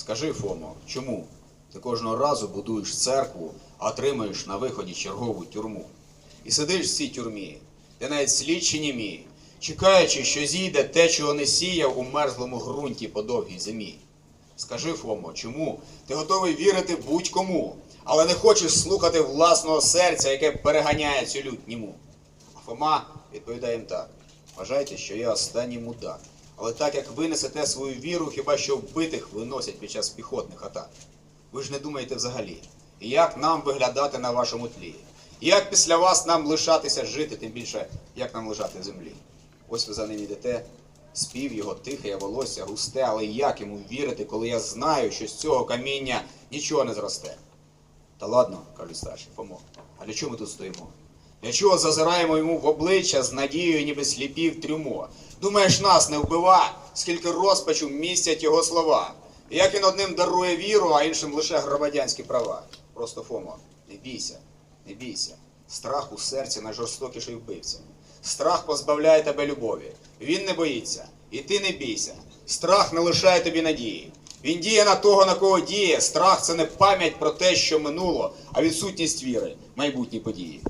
Скажи, Фомо, чому ти кожного разу будуєш церкву, а отримаєш на виході чергову тюрму? І сидиш в цій тюрмі, де навіть слідчі німі, чекаючи, що зійде те, чого не сіяв у мерзлому ґрунті по довгій зимі. Скажи, Фомо, чому ти готовий вірити будь-кому, але не хочеш слухати власного серця, яке переганяє цю лють німу? А Фома відповідає їм так: вважайте, що я останній мудак. Але так як ви несете свою віру, хіба що вбитих виносять під час піхотних атак. Ви ж не думаєте взагалі, як нам виглядати на вашому тлі? Як після вас нам лишатися жити, тим більше, як нам лежати в землі? Ось ви за ним йдете, спів його тихе, волосся густе, але як йому вірити, коли я знаю, що з цього каміння нічого не зросте? Та ладно, кажуть старші, Фомо, а для чого ми тут стоїмо? Для чого зазираємо йому в обличчя з надією, ніби сліпі в трюмо? Думаєш, нас не вбива, скільки розпачу містять його слова. І Як він одним дарує віру, а іншим лише громадянські права. Просто Фомо, не бійся, не бійся. Страх у серці найжорстокіший вбивця. Страх позбавляє тебе любові. Він не боїться, і ти не бійся. Страх не лишає тобі надії. Він діє на того, на кого діє. Страх це не пам'ять про те, що минуло, а відсутність віри, майбутні події.